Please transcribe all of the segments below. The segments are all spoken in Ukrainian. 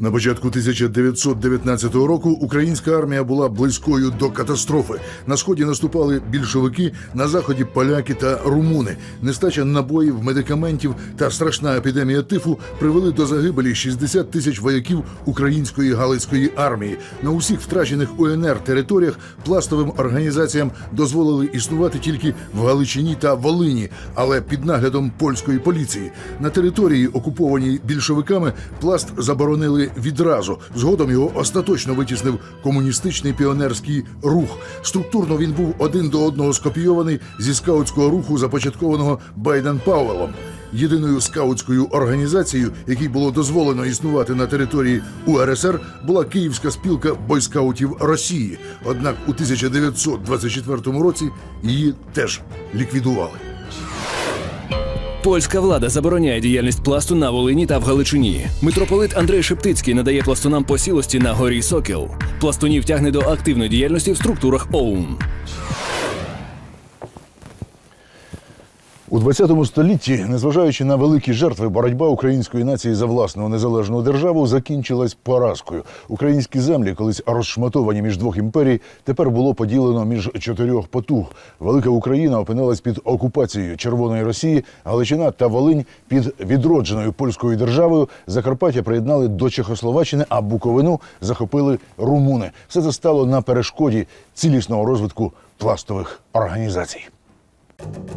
На початку 1919 року українська армія була близькою до катастрофи. На сході наступали більшовики, на заході поляки та румуни. Нестача набоїв, медикаментів та страшна епідемія тифу привели до загибелі 60 тисяч вояків української галицької армії. На усіх втрачених УНР територіях пластовим організаціям дозволили існувати тільки в Галичині та Волині, але під наглядом польської поліції. На території, окупованій більшовиками, пласт заборонили відразу. Згодом його остаточно витіснив комуністичний піонерський рух. Структурно він був один до одного скопійований зі скаутського руху, започаткованого Байден Пауелом. Єдиною скаутською організацією, якій було дозволено існувати на території УРСР, була Київська спілка бойскаутів Росії. Однак у 1924 році її теж ліквідували. Польська влада забороняє діяльність пласту на Волині та в Галичині. Митрополит Андрей Шептицький надає пластунам посілості на горі Сокіл. Пластунів тягне до активної діяльності в структурах ОУН. У 20 столітті, незважаючи на великі жертви, боротьба української нації за власну незалежну державу закінчилась поразкою. Українські землі, колись розшматовані між двох імперій, тепер було поділено між чотирьох потуг. Велика Україна опинилась під окупацією Червоної Росії, Галичина та Волинь під відродженою польською державою. Закарпаття приєднали до Чехословаччини, а Буковину захопили румуни. Все це стало на перешкоді цілісного розвитку пластових організацій.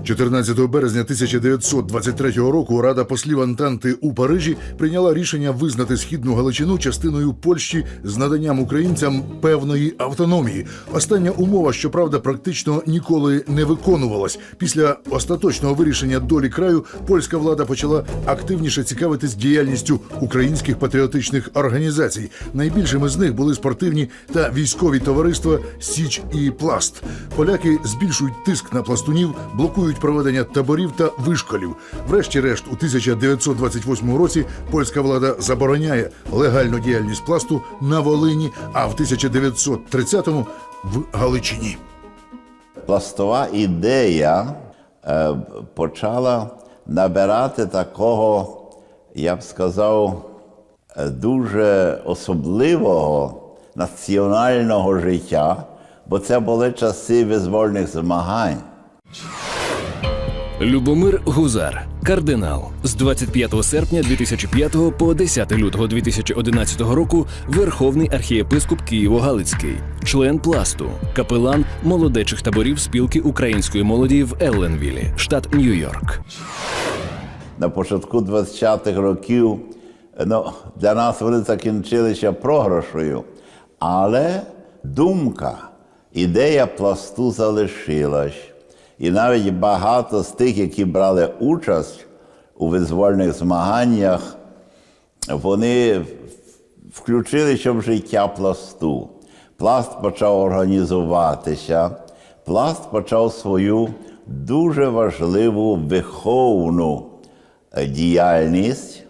14 березня 1923 року Рада послів Антанти у Парижі прийняла рішення визнати східну Галичину частиною Польщі з наданням українцям певної автономії. Остання умова, щоправда, практично ніколи не виконувалась. Після остаточного вирішення долі краю польська влада почала активніше цікавитись діяльністю українських патріотичних організацій. Найбільшими з них були спортивні та військові товариства Січ і Пласт. Поляки збільшують тиск на пластунів, блокують проведення таборів та вишколів. Врешті-решт, у 1928 році польська влада забороняє легальну діяльність пласту на Волині, а в 1930-му в Галичині. пластова ідея е, почала набирати такого, я б сказав, е, дуже особливого національного життя, бо це були часи визвольних змагань. Любомир Гузар, кардинал з 25 серпня 2005 по 10 лютого 2011 року Верховний архієпископ Києво-Галицький, член пласту, капелан молодечих таборів спілки української молоді в Елленвілі, штат Нью-Йорк. на початку 20-х років ну, для нас вони закінчилися програшою. Але думка, ідея пласту залишилась. І навіть багато з тих, які брали участь у визвольних змаганнях, вони включилися в життя пласту. Пласт почав організуватися, пласт почав свою дуже важливу виховну е, діяльність,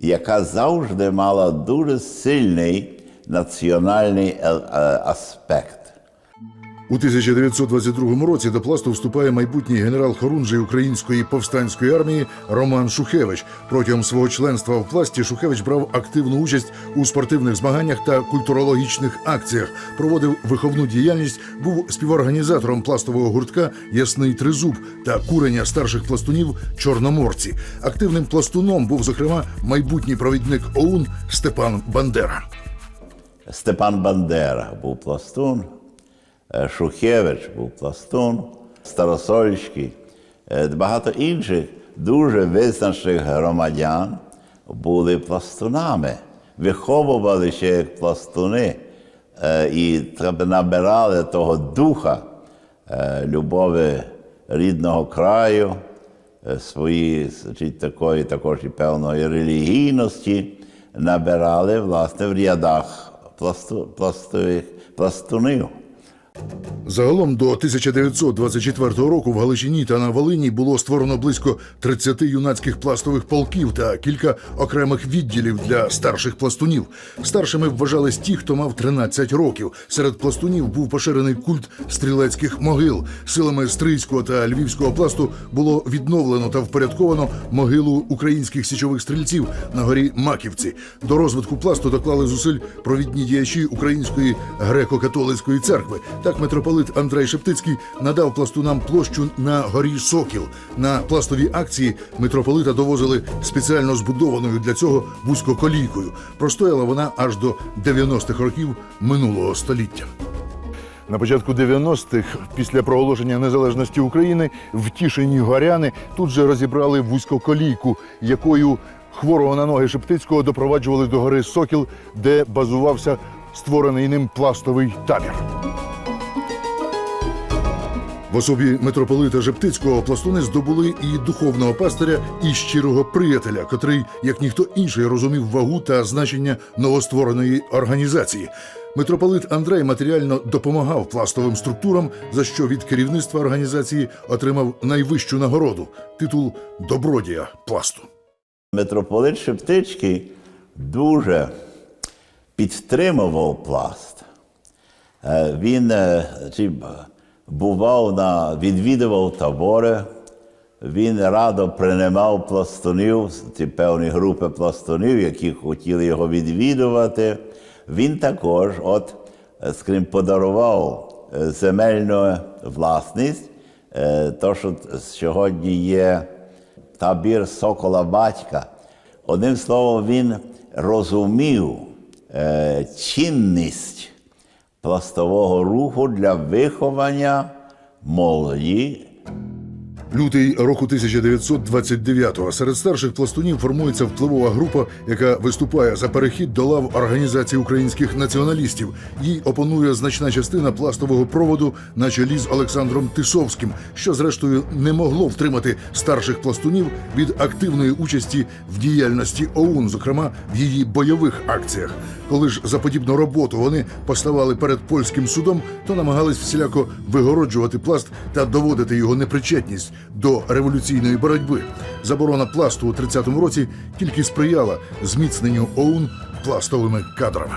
яка завжди мала дуже сильний національний е, е, аспект. У 1922 році до пласту вступає майбутній генерал Хорунжий української повстанської армії Роман Шухевич. Протягом свого членства в пласті Шухевич брав активну участь у спортивних змаганнях та культурологічних акціях, проводив виховну діяльність, був співорганізатором пластового гуртка Ясний Тризуб та курення старших пластунів Чорноморці. Активним пластуном був зокрема майбутній провідник ОУН Степан Бандера. Степан Бандера був пластун, Шухевич був пластун, Старосольський, е, багато інших дуже визначних громадян були пластунами, виховувалися як пластуни е, і набирали того духа е, любові рідного краю, е, свої такої також і певної релігійності набирали власне в рядах пласту, пластових, пластунів. Загалом до 1924 року в Галичині та на Волині було створено близько 30 юнацьких пластових полків та кілька окремих відділів для старших пластунів. Старшими вважались ті, хто мав 13 років. Серед пластунів був поширений культ стрілецьких могил. Силами стрийського та львівського пласту було відновлено та впорядковано могилу українських січових стрільців на горі Маківці. До розвитку пласту доклали зусиль провідні діячі Української греко-католицької церкви. Так митрополит Андрей Шептицький надав пластунам площу на горі Сокіл. На пластові акції митрополита довозили спеціально збудованою для цього вузькоколійкою. Простояла вона аж до 90-х років минулого століття. На початку 90-х, після проголошення незалежності України, втішені горяни тут же розібрали вузькоколійку, якою хворого на ноги Шептицького допроваджували до гори Сокіл, де базувався створений ним пластовий табір. В особі митрополита Жептицького пластуни здобули і духовного пастиря, і щирого приятеля, котрий, як ніхто інший, розумів вагу та значення новоствореної організації. Митрополит Андрей матеріально допомагав пластовим структурам, за що від керівництва організації отримав найвищу нагороду титул добродія пласту. Митрополит Шептицький дуже підтримував пласт. Е, Він е, бував на відвідував табори, він радо приймав пластунів, ці певні групи пластунів, які хотіли його відвідувати. Він також, от, е, скажімо, подарував е, земельну власність, е, то, що сьогодні є табір Сокола Батька. Одним словом, він розумів цінність пластового руху для виховання молоді Лютий року 1929-го серед старших пластунів формується впливова група, яка виступає за перехід до лав організації українських націоналістів. Їй опонує значна частина пластового проводу на чолі з Олександром Тисовським, що зрештою не могло втримати старших пластунів від активної участі в діяльності ОУН, зокрема в її бойових акціях. Коли ж за подібну роботу вони поставали перед польським судом, то намагались всіляко вигороджувати пласт та доводити його непричетність до революційної боротьби. Заборона пласту у 30-му році тільки сприяла зміцненню ОУН пластовими кадрами.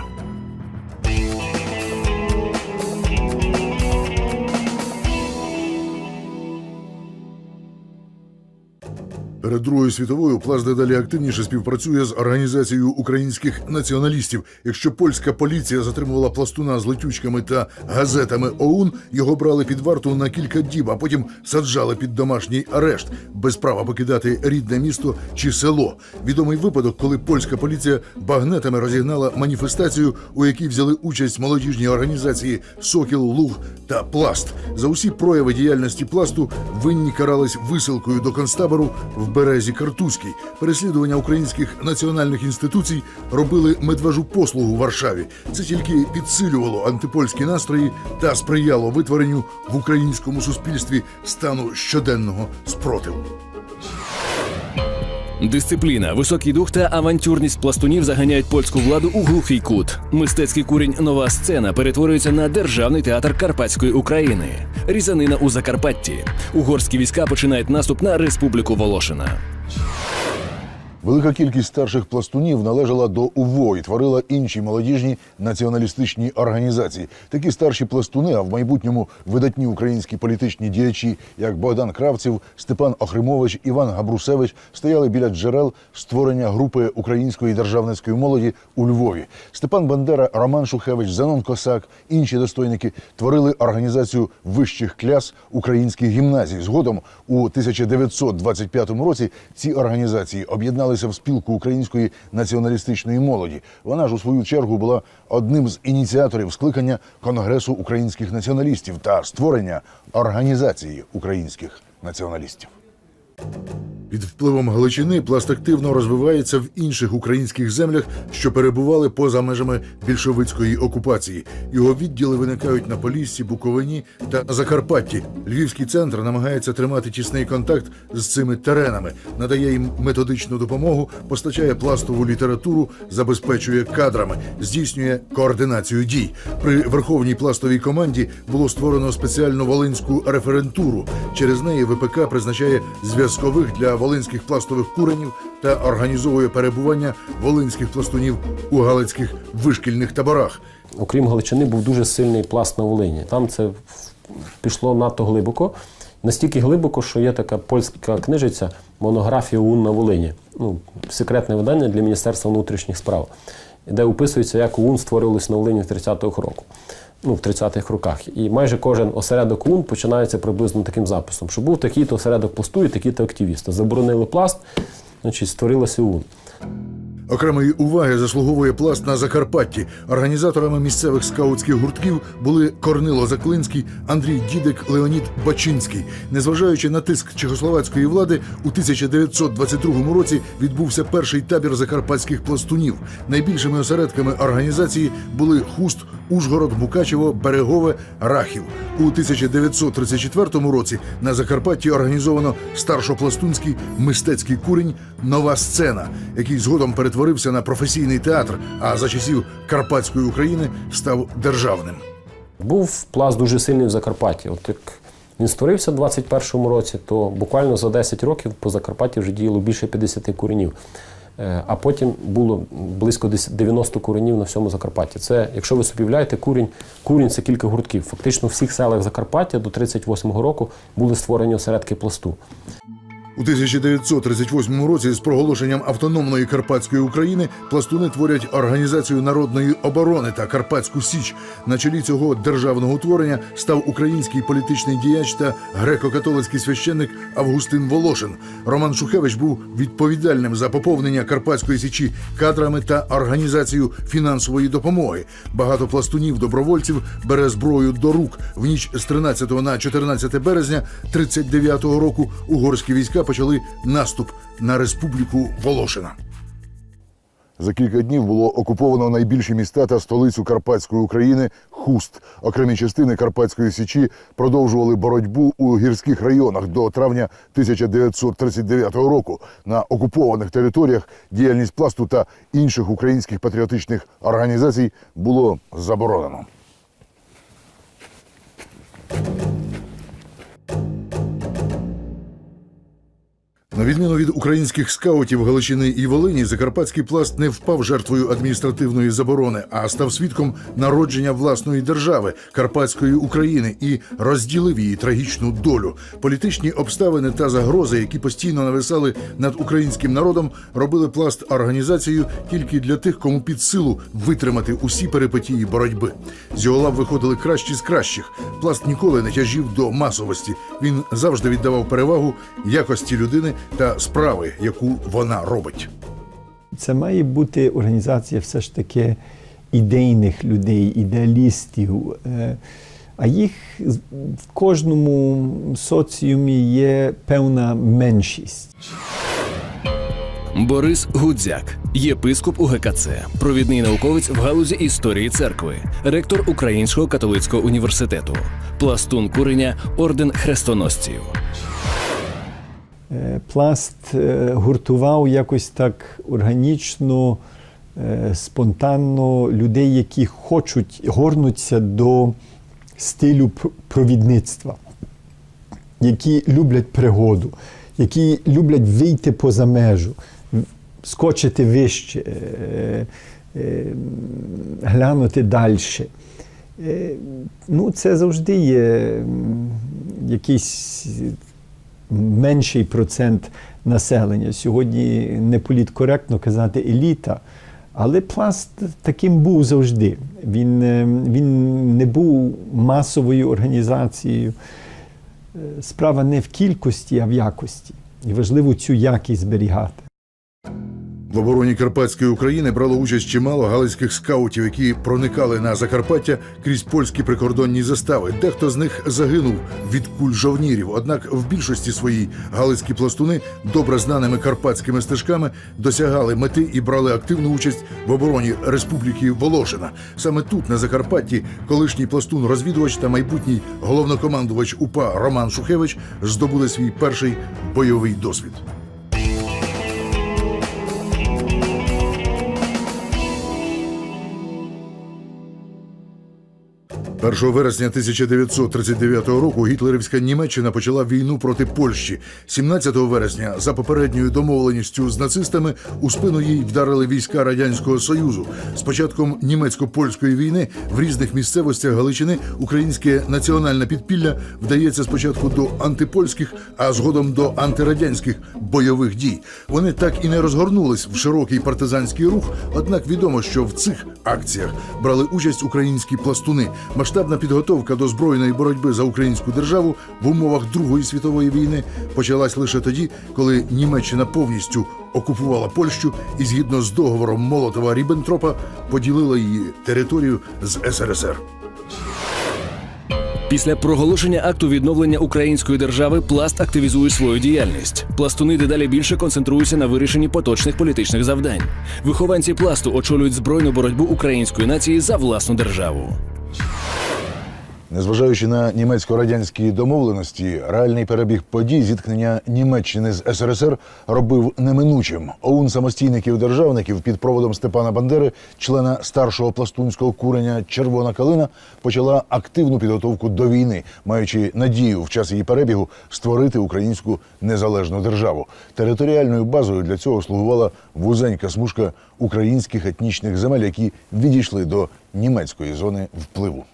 Перед Другою світовою пласт дедалі активніше співпрацює з організацією українських націоналістів. Якщо польська поліція затримувала пластуна з летючками та газетами ОУН, його брали під варту на кілька діб, а потім саджали під домашній арешт без права покидати рідне місто чи село. Відомий випадок, коли польська поліція багнетами розігнала маніфестацію, у якій взяли участь молодіжні організації Сокіл, Луг та Пласт. За усі прояви діяльності пласту винні карались висилкою до концтабору в березі Картузькій. Переслідування українських національних інституцій робили медвежу послугу Варшаві. Це тільки підсилювало антипольські настрої та сприяло витворенню в українському суспільстві стану щоденного спротиву. Дисципліна, високий дух та авантюрність пластунів заганяють польську владу у глухий кут. Мистецький курінь нова сцена перетворюється на державний театр Карпатської України. Різанина у Закарпатті. Угорські війська починають наступ на республіку Волошина. Велика кількість старших пластунів належала до УВО і творила інші молодіжні націоналістичні організації. Такі старші пластуни, а в майбутньому видатні українські політичні діячі, як Богдан Кравців, Степан Охримович, Іван Габрусевич, стояли біля джерел створення групи української державницької молоді у Львові. Степан Бандера, Роман Шухевич, Зенон Косак, інші достойники творили організацію вищих кляс українських гімназій. Згодом у 1925 році ці організації об'єдналися в спілку української націоналістичної молоді. Вона ж у свою чергу була одним з ініціаторів скликання Конгресу українських націоналістів та створення організації українських націоналістів. Під впливом Галичини пласт активно розвивається в інших українських землях, що перебували поза межами більшовицької окупації. Його відділи виникають на Поліссі, Буковині та Закарпатті. Львівський центр намагається тримати тісний контакт з цими теренами, надає їм методичну допомогу, постачає пластову літературу, забезпечує кадрами, здійснює координацію дій. При верховній пластовій команді було створено спеціальну волинську референтуру. Через неї ВПК призначає зв'язкових для волинських пластових куренів та організовує перебування волинських пластунів у галицьких вишкільних таборах. окрім Галичини, був дуже сильний пласт на Волині. Там це пішло надто глибоко. Настільки глибоко, що є така польська книжиця монографія ОУН на Волині. Ну, секретне видання для Міністерства внутрішніх справ, де описується, як ОУН створювалось на Волині в 30-х роках. Ну, в 30-х роках. І майже кожен осередок ОУН починається приблизно таким записом, що був такий-то осередок пласту і такий-то активісти. Заборонили пласт, значить, створилося ОУН. Окремої уваги заслуговує пласт на Закарпатті. Організаторами місцевих скаутських гуртків були Корнило Заклинський, Андрій Дідик, Леонід Бачинський. Незважаючи на тиск чехословацької влади, у 1922 році відбувся перший табір закарпатських пластунів. Найбільшими осередками організації були Хуст, Ужгород, Мукачево, Берегове, Рахів. У 1934 році на Закарпатті організовано старшопластунський мистецький курінь Нова сцена, який згодом перетворився на професійний театр, а за часів Карпатської України став державним. Був пласт дуже сильний в Закарпатті. От як він створився в 21-му році, то буквально за 10 років по Закарпатті вже діяло більше 50 куренів. Е, А потім було близько 90 куренів на всьому Закарпатті. Це, якщо ви собі уявляєте, курінь, курінь це кілька гуртків. Фактично в всіх селах Закарпаття до 38-го року були створені осередки пласту. У 1938 році з проголошенням автономної Карпатської України пластуни творять організацію народної оборони та Карпатську Січ. На чолі цього державного утворення став український політичний діяч та греко-католицький священник Августин Волошин. Роман Шухевич був відповідальним за поповнення Карпатської січі кадрами та організацію фінансової допомоги. Багато пластунів добровольців бере зброю до рук. В ніч з 13 на 14 березня 39-го року угорські війська почали наступ на республіку Волошина. За кілька днів було окуповано найбільші міста та столицю Карпатської України Хуст. Окремі частини Карпатської січі продовжували боротьбу у гірських районах до травня 1939 року. На окупованих територіях діяльність пласту та інших українських патріотичних організацій було заборонено. На відміну від українських скаутів Галичини і Волині, закарпатський пласт не впав жертвою адміністративної заборони, а став свідком народження власної держави Карпатської України і розділив її трагічну долю. Політичні обставини та загрози, які постійно нависали над українським народом, робили пласт організацією тільки для тих, кому під силу витримати усі перипетії боротьби. З його лав виходили кращі з кращих. Пласт ніколи не тяжів до масовості. Він завжди віддавав перевагу якості людини та справи, яку вона робить. Це має бути організація все ж таки ідейних людей, ідеалістів. Е, А їх в кожному соціумі є певна меншість. Борис Гудзяк, єпископ УГКЦ, провідний науковець в галузі історії церкви, ректор Українського католицького університету, пластун куреня, орден хрестоносців. Е, Пласт е, гуртував якось так органічно, е, спонтанно людей, які хочуть горнуться до стилю провідництва, які люблять пригоду, які люблять вийти поза межу, скочити вище, глянути далі. Ну, це завжди є якийсь менший процент населення. Сьогодні не політкоректно казати еліта, але пласт таким був завжди. Він, е, він не був масовою організацією. Е, Справа не в кількості, а в якості. І важливо цю якість зберігати. В обороні Карпатської України брало участь чимало галицьких скаутів, які проникали на Закарпаття крізь польські прикордонні застави. Дехто з них загинув від куль жовнірів. Однак в більшості своїй галицькі пластуни, добре знаними карпатськими стежками, досягали мети і брали активну участь в обороні Республіки Волошина. Саме тут, на Закарпатті, колишній пластун-розвідувач та майбутній головнокомандувач УПА Роман Шухевич здобули свій перший бойовий досвід. 1 вересня 1939 року гітлерівська Німеччина почала війну проти Польщі. 17 вересня, за попередньою домовленістю з нацистами, у спину їй вдарили війська радянського союзу. З початком німецько-польської війни в різних місцевостях Галичини українське національне підпілля вдається спочатку до антипольських, а згодом до антирадянських бойових дій. Вони так і не розгорнулись в широкий партизанський рух. Однак відомо, що в цих акціях брали участь українські пластуни. Масштабна підготовка до збройної боротьби за українську державу в умовах Другої світової війни почалась лише тоді, коли Німеччина повністю окупувала Польщу і згідно з договором Молотова Ріббентропа поділила її територію з СРСР. Після проголошення акту відновлення української держави пласт активізує свою діяльність. Пластуни дедалі більше концентруються на вирішенні поточних політичних завдань. Вихованці пласту очолюють збройну боротьбу української нації за власну державу. Незважаючи на німецько-радянські домовленості, реальний перебіг подій зіткнення Німеччини з СРСР робив неминучим. ОУН самостійників державників під проводом Степана Бандери, члена старшого пластунського курення Червона калина, почала активну підготовку до війни, маючи надію в час її перебігу створити українську незалежну державу. Територіальною базою для цього слугувала вузенька смужка українських етнічних земель, які відійшли до німецької зони впливу.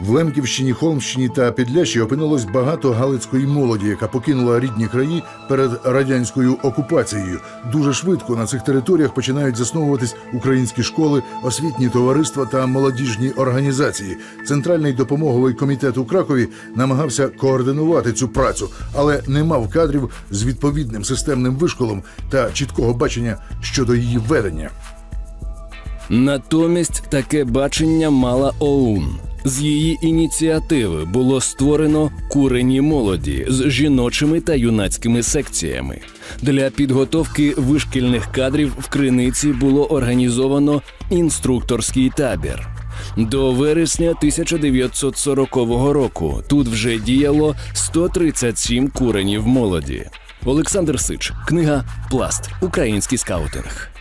В Лемківщині, Холмщині та Підлящі опинилось багато галицької молоді, яка покинула рідні краї перед радянською окупацією. Дуже швидко на цих територіях починають засновуватись українські школи, освітні товариства та молодіжні організації. Центральний допомоговий комітет у Кракові намагався координувати цю працю, але не мав кадрів з відповідним системним вишколом та чіткого бачення щодо її ведення. Натомість таке бачення мала ОУН. З її ініціативи було створено курені молоді з жіночими та юнацькими секціями. Для підготовки вишкільних кадрів в криниці було організовано інструкторський табір. До вересня 1940 року тут вже діяло 137 куренів молоді. Олександр Сич, книга Пласт. Український скаутинг.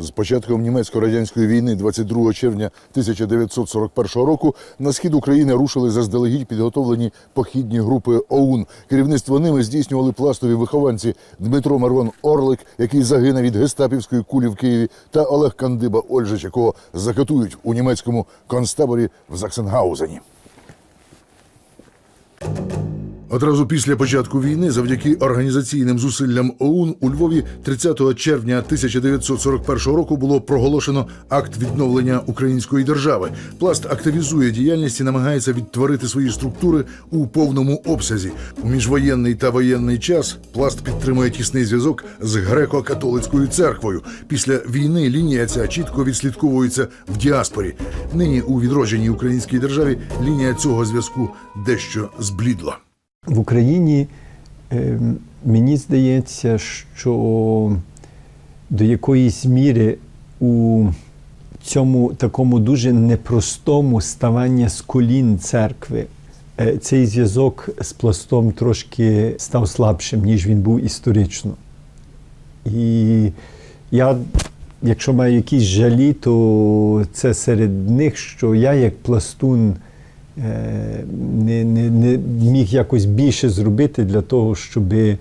З початком німецько-радянської війни 22 червня 1941 року на схід України рушили заздалегідь підготовлені похідні групи ОУН. Керівництво ними здійснювали пластові вихованці Дмитро Марван Орлик, який загине від гестапівської кулі в Києві, та Олег Кандиба Ольжич, якого закатують у німецькому концтаборі в Заксенгаузені. Одразу після початку війни, завдяки організаційним зусиллям ОУН, у Львові 30 червня 1941 року було проголошено акт відновлення української держави. Пласт активізує діяльність і намагається відтворити свої структури у повному обсязі. У міжвоєнний та воєнний час пласт підтримує тісний зв'язок з греко-католицькою церквою. Після війни лінія ця чітко відслідковується в діаспорі. Нині у відродженій українській державі лінія цього зв'язку дещо зблідла. В Україні е, мені здається, що до якоїсь міри у цьому такому дуже непростому ставання з колін церкви е, цей зв'язок з пластом трошки став слабшим, ніж він був історично. І я, якщо маю якісь жалі, то це серед них, що я як пластун не, не, не міг якось більше зробити для того, щоб е,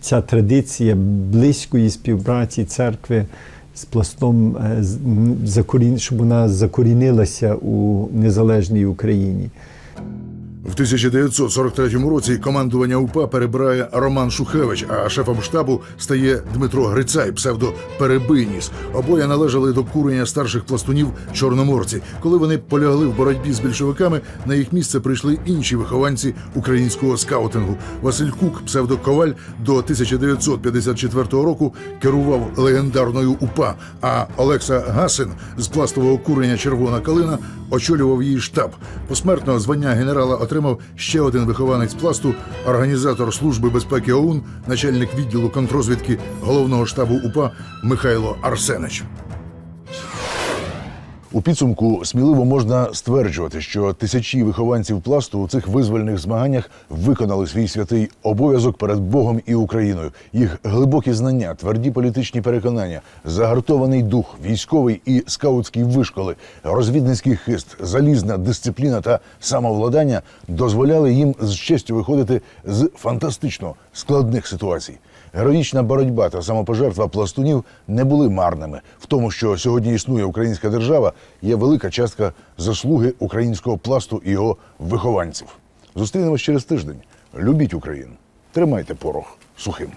ця традиція близької співпраці церкви з пластом е, щоб вона закорінилася у незалежній Україні. В 1943 році командування УПА перебирає Роман Шухевич, а шефом штабу стає Дмитро Грицай, псевдо Перебийніс. Обоє належали до курення старших пластунів чорноморці. Коли вони полягли в боротьбі з більшовиками, на їх місце прийшли інші вихованці українського скаутингу. Василь Кук, псевдо Коваль, до 1954 року керував легендарною УПА. А Олекса Гасин з пластового курення Червона калина очолював її штаб. Посмертно звання генерала отримав ще один вихованець пласту, організатор служби безпеки ОУН, начальник відділу контрозвідки головного штабу УПА Михайло Арсенич. У підсумку сміливо можна стверджувати, що тисячі вихованців пласту у цих визвольних змаганнях виконали свій святий обов'язок перед Богом і Україною. Їх глибокі знання, тверді політичні переконання, загартований дух, військовий і скаутський вишколи, розвідницький хист, залізна дисципліна та самовладання дозволяли їм з честю виходити з фантастично складних ситуацій. Героїчна боротьба та самопожертва пластунів не були марними. В тому, що сьогодні існує українська держава, є велика частка заслуги українського пласту і його вихованців. Зустрінемось через тиждень. Любіть Україну. Тримайте порох сухим.